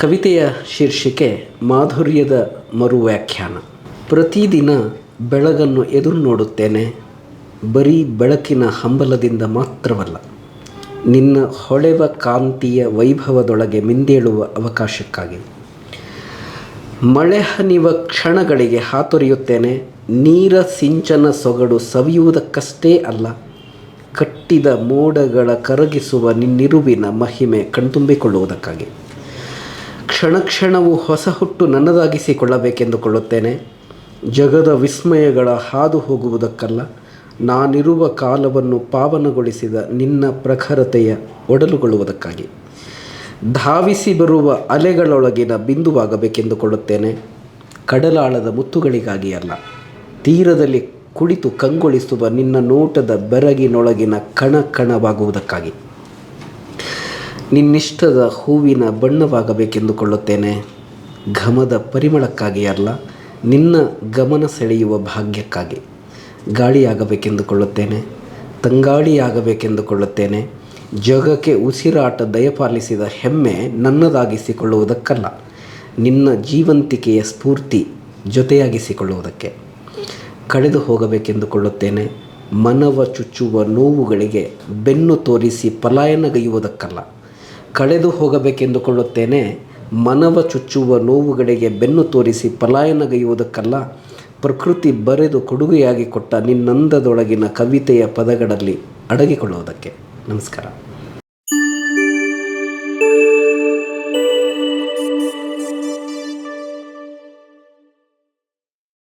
ಕವಿತೆಯ ಶೀರ್ಷಿಕೆ ಮಾಧುರ್ಯದ ಮರು ವ್ಯಾಖ್ಯಾನ ಪ್ರತಿದಿನ ಬೆಳಗನ್ನು ಎದುರು ನೋಡುತ್ತೇನೆ, ಬರೀ ಬೆಳಕಿನ ಹಂಬಲದಿಂದ ಮಾತ್ರವಲ್ಲ, ನಿನ್ನ ಹೊಳೆವ ಕಾಂತಿಯ ವೈಭವದೊಳಗೆ ಮಿಂದೇಳುವ ಅವಕಾಶಕ್ಕಾಗಿ. ಮಳೆ ಹನಿವ ಕ್ಷಣಗಳಿಗೆ ಹಾತೊರೆಯುತ್ತೇನೆ, ನೀರ ಸಿಂಚನ ಸೊಗಡು ಸವಿಯುವುದಕ್ಕಷ್ಟೇ ಅಲ್ಲ, ಕಟ್ಟಿದ ಮೋಡಗಳ ಕರಗಿಸುವ ನಿನ್ನಿರುವಿನ ಮಹಿಮೆ ಕಣ್ತುಂಬಿಕೊಳ್ಳುವುದಕ್ಕಾಗಿ. ಕ್ಷಣ ಕ್ಷಣವೂ ಹೊಸ ಹುಟ್ಟು ನನ್ನದಾಗಿಸಿಕೊಳ್ಳಬೇಕೆಂದುಕೊಳ್ಳುತ್ತೇನೆ. ಜಗದ ವಿಸ್ಮಯಗಳ ಹಾದು ಹೋಗುವುದಕ್ಕಲ್ಲ, ನಾನಿರುವ ಕಾಲವನ್ನು ಪಾವನಗೊಳಿಸಿದ ನಿನ್ನ ಪ್ರಖರತೆಯ ಒಡಲುಗೊಳ್ಳುವುದಕ್ಕಾಗಿ. ಧಾವಿಸಿ ಬರುವ ಅಲೆಗಳೊಳಗಿನ ಬಿಂದುವಾಗಬೇಕೆಂದುಕೊಳ್ಳುತ್ತೇನೆ. ಕಡಲಾಳದ ಮುತ್ತುಗಳಿಗಾಗಿ ಅಲ್ಲ, ತೀರದಲ್ಲಿ ಕುಳಿತು ಕಂಗೊಳಿಸುವ ನಿನ್ನ ನೋಟದ ಬೆರಗಿನೊಳಗಿನ ಕಣ ಕಣವಾಗುವುದಕ್ಕಾಗಿ. ನಿನ್ನಿಷ್ಟದ ಹೂವಿನ ಬಣ್ಣವಾಗಬೇಕೆಂದುಕೊಳ್ಳುತ್ತೇನೆ. ಘಮದ ಪರಿಮಳಕ್ಕಾಗಿ ಅಲ್ಲ, ನಿನ್ನ ಗಮನ ಸೆಳೆಯುವ ಭಾಗ್ಯಕ್ಕಾಗಿ. ಗಾಳಿಯಾಗಬೇಕೆಂದುಕೊಳ್ಳುತ್ತೇನೆ, ತಂಗಾಳಿಯಾಗಬೇಕೆಂದುಕೊಳ್ಳುತ್ತೇನೆ. ಜಗಕ್ಕೆ ಉಸಿರಾಟ ದಯಪಾಲಿಸಿದ ಹೆಮ್ಮೆ ನನ್ನದಾಗಿಸಿಕೊಳ್ಳುವುದಕ್ಕಲ್ಲ, ನಿನ್ನ ಜೀವಂತಿಕೆಯ ಸ್ಫೂರ್ತಿ ಜೊತೆಯಾಗಿಸಿಕೊಳ್ಳುವುದಕ್ಕೆ. ಕಳೆದು ಹೋಗಬೇಕೆಂದುಕೊಳ್ಳುತ್ತೇನೆ, ಮನವ ಚುಚ್ಚುವ ನೋವುಗಳಿಗೆ ಬೆನ್ನು ತೋರಿಸಿ ಪಲಾಯನಗೈಯುವುದಕ್ಕಲ್ಲ. ಕಳೆದು ಹೋಗಬೇಕೆಂದುಕೊಳ್ಳುತ್ತೇನೆ. ಮನವ ಚುಚ್ಚುವ ನೋವುಗಳಿಗೆ ಬೆನ್ನು ತೋರಿಸಿ ಪಲಾಯನಗೈಯುವುದಕ್ಕಲ್ಲ ಪ್ರಕೃತಿ ಬರೆದು ಕೊಡುಗೆಯಾಗಿ ಕೊಟ್ಟ ನಿನ್ನಂದದೊಳಗಿನ ಕವಿತೆಯ ಪದಗಳಲ್ಲಿ ಅಡಗಿಕೊಳ್ಳುವುದಕ್ಕೆ. ನಮಸ್ಕಾರ.